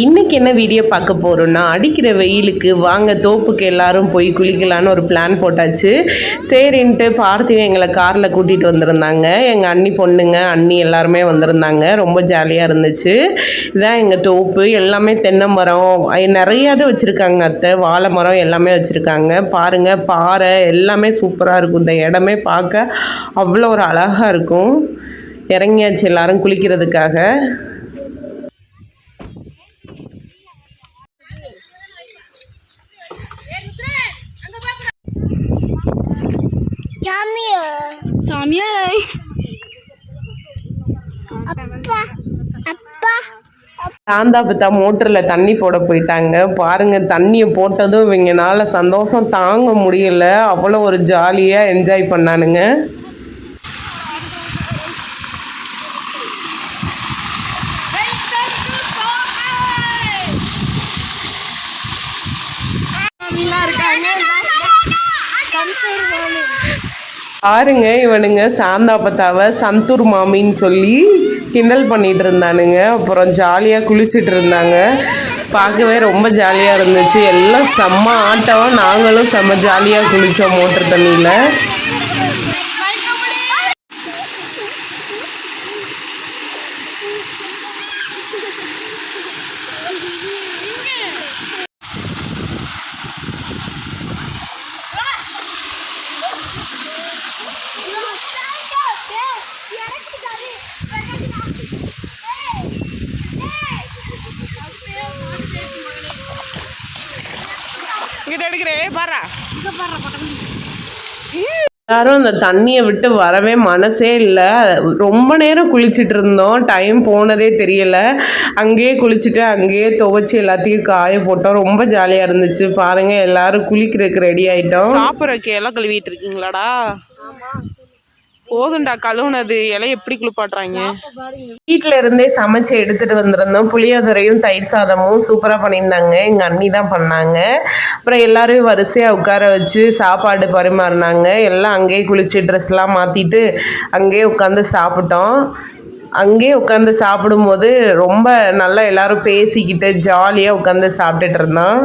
இன்னைக்கு என்ன வீடியோ பார்க்க போகிறோம்னா அடிக்கிற வெயிலுக்கு வாங்க தோப்புக்கு எல்லாரும் போய் குளிக்கலான்னு ஒரு பிளான் போட்டாச்சு. சரின்ட்டு பார்த்திவன் எங்களை காரில் கூட்டிகிட்டு வந்திருந்தாங்க. எங்கள் அண்ணி பொண்ணுங்க அண்ணி எல்லாருமே வந்திருந்தாங்க. ரொம்ப ஜாலியாக இருந்துச்சு. இதான் எங்கள் தோப்பு. எல்லாமே தென்னை மரம் நிறையாவது வச்சுருக்காங்க அத்தை. வாழை மரம் எல்லாமே வச்சுருக்காங்க. பாருங்கள் பாறை எல்லாமே சூப்பராக இருக்கும். இந்த இடமே பார்க்க அவ்வளோ ஒரு அழகாக இருக்கும். இறங்கியாச்சு எல்லாரும் குளிக்கிறதுக்காக. சாமியா? சாமியே அப்பா அப்பா. சாந்தாபத்தா மோட்டரில் தண்ணி போட போயிட்டாங்க. பாருங்க தண்ணியை போட்டதும் இவங்கனால சந்தோஷம் தாங்க முடியல. அவ்வளோ ஒரு ஜாலியாக என்ஜாய் பண்ணானுங்க. பாருங்க இவனுங்க சாந்தாபத்தாவை சந்தூர் மாமின்னு சொல்லி கிண்டல் பண்ணிட்டு இருந்தானுங்க. அப்புறம் ஜாலியாக குளிச்சுட்டு இருந்தாங்க. பார்க்கவே ரொம்ப ஜாலியாக இருந்துச்சு. எல்லாம் செம்ம ஆட்டம் நாங்களும் செம்ம ஜாலியாக குளித்தோம் மோட்டர் தண்ணியில். இங்கிட்ட பாரா எல்லாரும் அந்த தண்ணியை விட்டு வரவே மனசே இல்லை. ரொம்ப நேரம் குளிச்சிட்டு இருந்தோம். டைம் போனதே தெரியல. அங்கேயே குளிச்சுட்டு அங்கேயே துவைச்சி எல்லாத்தையும் காய போட்டோம். ரொம்ப ஜாலியாக இருந்துச்சு. பாருங்க எல்லாரும் குளிக்கிறதுக்கு ரெடி ஆயிட்டோம். சாப்பிட்றக்கு இலை கழுவிட்டு இருக்கீங்களாடா? போதும்டா கழுவுனது இலை எப்படி குளிப்பாட்டுறாங்க? வீட்டுல இருந்தே சமைச்சு எடுத்துட்டு வந்திருந்தோம். புளியோதரையும் தயிர் சாதமும் சூப்பரா பண்ணியிருந்தாங்க. எங்க அண்ணி தான் பண்ணாங்க. அப்புறம் எல்லாரும் வரிசையா உட்கார வச்சு சாப்பாடு பரிமாறினாங்க. எல்லாம் அங்கேயே குளிச்சு ட்ரெஸ் எல்லாம் மாத்திட்டு அங்கேயே உட்காந்து சாப்பிட்டோம். அங்கேயே உட்காந்து சாப்பிடும்போது ரொம்ப நல்லா எல்லாரும் பேசிக்கிட்டு ஜாலியாக உட்காந்து சாப்பிட்டுட்டு இருந்தோம்.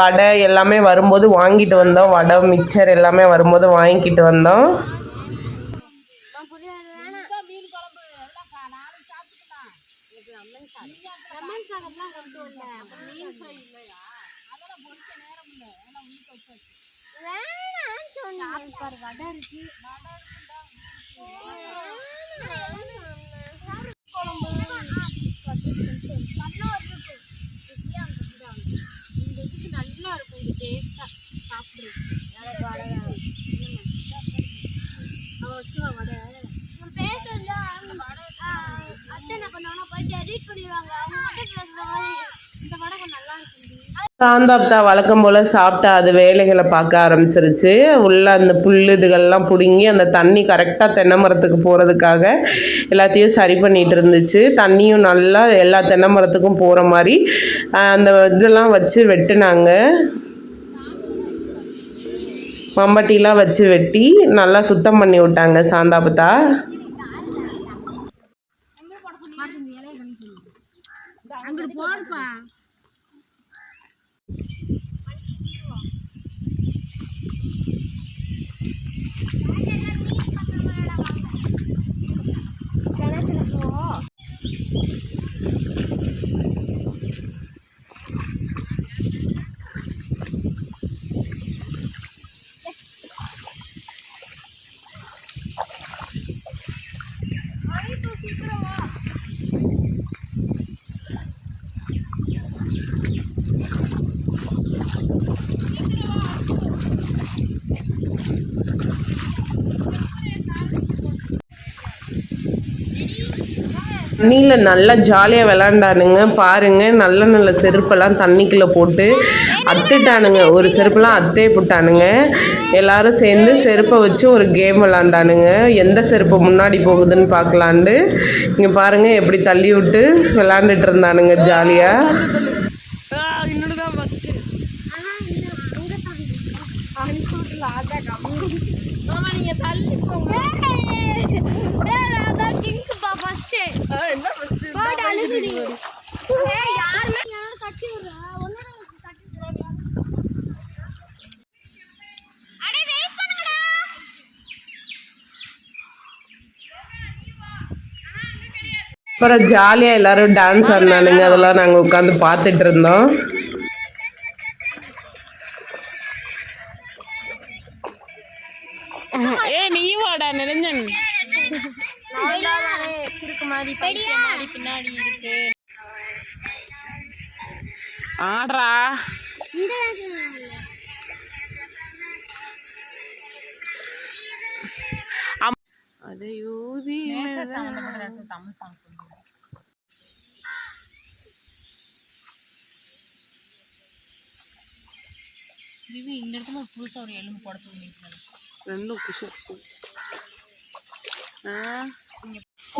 வடை எல்லாமே வரும்போது வாங்கிட்டு வந்தோம். வடை மிக்சர் எல்லாமே வரும்போது வாங்கிக்கிட்டு வந்தோம். அடை இருக்கு இந்த இதுக்கு நல்லா இருக்கும் இது டேஸ்ட்டாக சாப்பிடுறது அத்தை என்ன பண்ணுவாங்கன்னா போயிட்டு எடிட் பண்ணிடுவாங்க. அவங்க மட்டும் பேசுகிறாங்க இந்த படம் நல்லா இருக்கு சாந்தாப்தா வழக்கம் போல் சாப்பிட்டா அது வேலைகளை பார்க்க ஆரம்பிச்சிருச்சு. உள்ள அந்த புல் இதுகள்லாம் பிடுங்கி அந்த தண்ணி கரெக்டாக தென்னை மரத்துக்கு போகிறதுக்காக எல்லாத்தையும் சரி பண்ணிட்டு இருந்துச்சு. தண்ணியும் நல்லா எல்லா தென்னை மரத்துக்கும் போகிற மாதிரி அந்த இதெல்லாம் வச்சு வெட்டுனாங்க. மம்பட்டிலாம் வச்சு வெட்டி நல்லா சுத்தம் பண்ணி விட்டாங்க சாந்தாபத்தா. அங்கிட்டு போடுப்பா. தண்ணியில் நல்லா ஜாலியாக விளாண்டானுங்க பாருங்க நல்ல நல்ல செருப்பெல்லாம் தண்ணிக்குள்ளே போட்டு அத்துட்டானுங்க ஒரு செருப்பெல்லாம் அத்தே போட்டானுங்க எல்லாரும் சேர்ந்து செருப்பை வச்சு ஒரு கேம் விளாண்டானுங்க எந்த செருப்பு முன்னாடி போகுதுன்னு பார்க்கலான்ட்டு இங்கே பாருங்க எப்படி தள்ளி விட்டு விளாண்டுட்டு இருந்தானுங்க ஜாலியாக இன்னொன்னுதான் நீங்க தள்ளி போங்க ஃபர்ஸ்ட் என்ன ஃபர்ஸ்ட் போட் அழுகுடி ஏய் யாருமே யார் கட்டி விடுறா. அப்புறம் ஜாலியாக எல்லாரும் டான்ஸ் ஆடினாலுங்க அதெல்லாம் நாங்கள் உட்காந்து பார்த்துட்டு இருந்தோம். படிக்க மாதிரி பின்னாடி இருக்கு. ஆடுறா. அதை யூதி தமிழ் சாங் விவி இந்த இடத்துல ஒரு புதுசா ஒரு எலும்பு புடச்சு ரெண்டும் குசு குசு.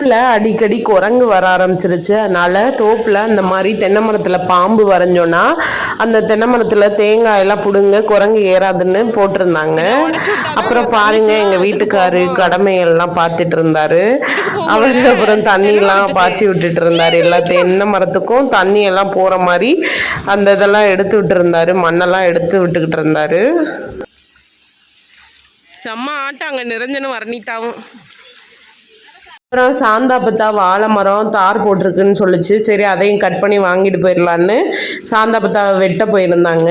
தோப்புல அடிக்கடி குரங்கு வர ஆரம்பிச்சிருச்சு. அதனால தோப்புல அந்த மாதிரி தென்னை மரத்துல பாம்பு வரைஞ்சோன்னா அந்த தென்னை மரத்துல தேங்காய் எல்லாம் புடுங்க குரங்கு ஏறாதுன்னு போட்டிருந்தாங்க. அப்புறம் பாருங்க எங்க வீட்டுக்காரு கடமையெல்லாம் பார்த்துட்டு இருந்தாரு. அவர் அப்புறம் தண்ணி எல்லாம் பாய்ச்சி விட்டுட்டு இருந்தாரு. எல்லா தென்னை மரத்துக்கும் தண்ணி எல்லாம் போற மாதிரி அந்த இதெல்லாம் எடுத்து விட்டு இருந்தாரு மண்ணெல்லாம் எடுத்து விட்டுக்கிட்டு இருந்தாரு. செம்ம ஆட்டம் அங்கே நிரஞ்சனும் வர்ணித்தாவும். அப்புறம் சாந்தாபத்தா வாழை மரம் தார் போட்டிருக்குன்னு சொல்லுச்சு. சரி அதையும் கட் பண்ணி வாங்கிட்டு போயிடலான்னு சாந்தாபத்தாவை வெட்ட போயிருந்தாங்க.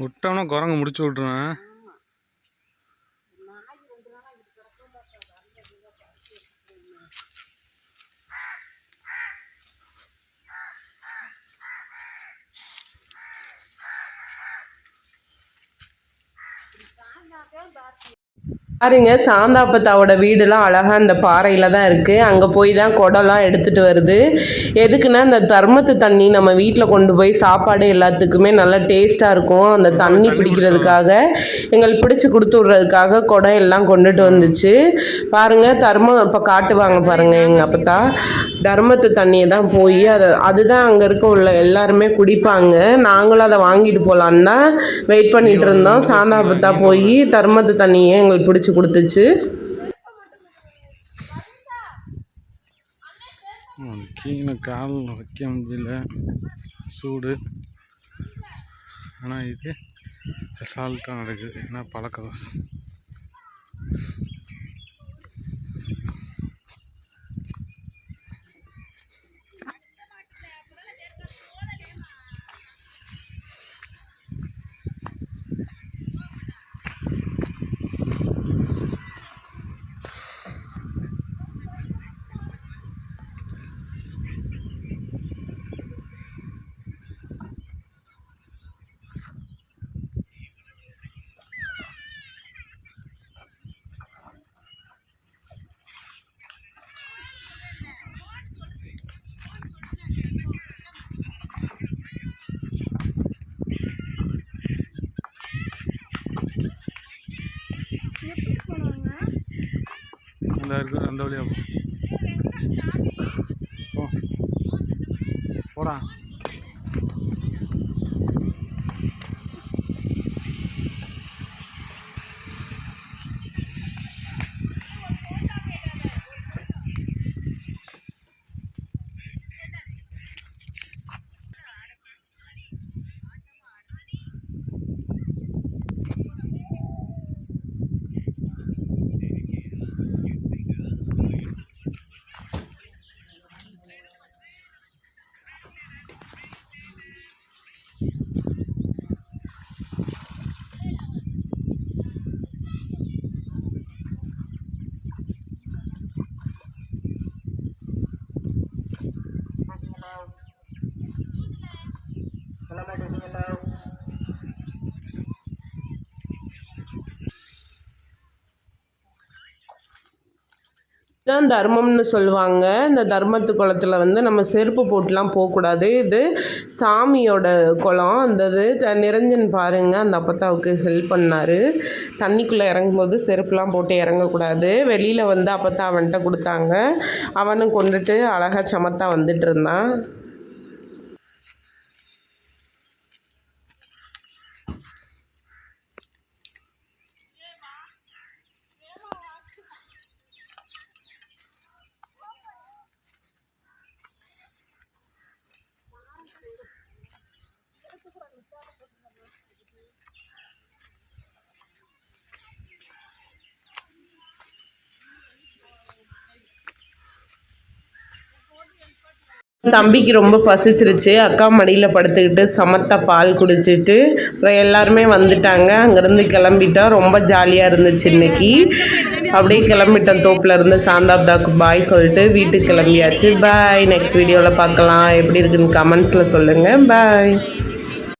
விட்டோம்னா குரங்கு முடிச்சு விட்ருவேன் பாருங்க சாந்தாப்பத்தாவோட வீடுலாம் அழகா அந்த பாறையில தான் இருக்கு. அங்க போய் தான் குடம்லாம் எடுத்துட்டு வருது. எதுக்குன்னா அந்த தர்மத்து தண்ணி நம்ம வீட்டில் கொண்டு போய் சாப்பாடு எல்லாத்துக்குமே நல்லா டேஸ்டா இருக்கும். அந்த தண்ணி பிடிக்கிறதுக்காக எங்களுக்கு பிடிச்சி கொடுத்து விட்றதுக்காக குடம் எல்லாம் கொண்டுட்டு வந்துச்சு. பாருங்க தர்மம் இப்போ காட்டுவாங்க பாருங்க எங்க அப்பத்தா. தர்மத்து தண்ணியை தான் போய் அதை அதுதான் அங்கே இருக்க உள்ள எல்லாருமே குடிப்பாங்க. நாங்களும் அதை வாங்கிட்டு போகலான்னு தான் வெயிட் பண்ணிட்டு இருந்தோம். சாந்தாபத்தா போய் தர்மத்து தண்ணியை எங்களுக்கு பிடிச்சி கொடுத்துச்சு. கீழே கால் வைக்க முடியல. சூடு. ஆனால் இது அசால்ட்டாக நடக்குது. ஏன்னா பழக்கம்? அந்த இருக்கு அந்த வழியாக போ. போடா. இதுதான் தர்மம்னு சொல்லுவாங்க. இந்த தர்மத்து குளத்தில் வந்து நம்ம செருப்பு போட்டுலாம் போகக்கூடாது. இது சாமியோட குளம். அந்த இது த- நிரஞ்சன் பாருங்க அந்த அப்பத்தாவுக்கு ஹெல்ப் பண்ணார். தண்ணிக்குள்ளே இறங்கும்போது செருப்புலாம் போட்டு இறங்கக்கூடாது. வெளியில் வந்து அப்பத்தா அவன்கிட்ட கொடுத்தாங்க. அவனும் கொண்டுட்டு அழகாக சமத்தா வந்துட்டு இருந்தான். தம்பிக்கு ரொம்ப பசிச்சிருச்சு. அக்கா மடியில் படுத்துக்கிட்டு சமத்த பால் குடிச்சிட்டு அப்புறம் எல்லாருமே வந்துட்டாங்க. அங்கேருந்து கிளம்பிட்டோம். ரொம்ப ஜாலியாக இருந்துச்சு இன்னைக்கு. அப்படியே கிளம்பிட்டோம் தோப்பில் இருந்து. சாந்தாப்தாக்கு பாய் சொல்லிட்டு வீட்டுக்கு கிளம்பியாச்சு. பாய் நெக்ஸ்ட் வீடியோவில் பார்க்கலாம். எப்படி இருக்குன்னு கமெண்ட்ஸில் சொல்லுங்கள் பாய்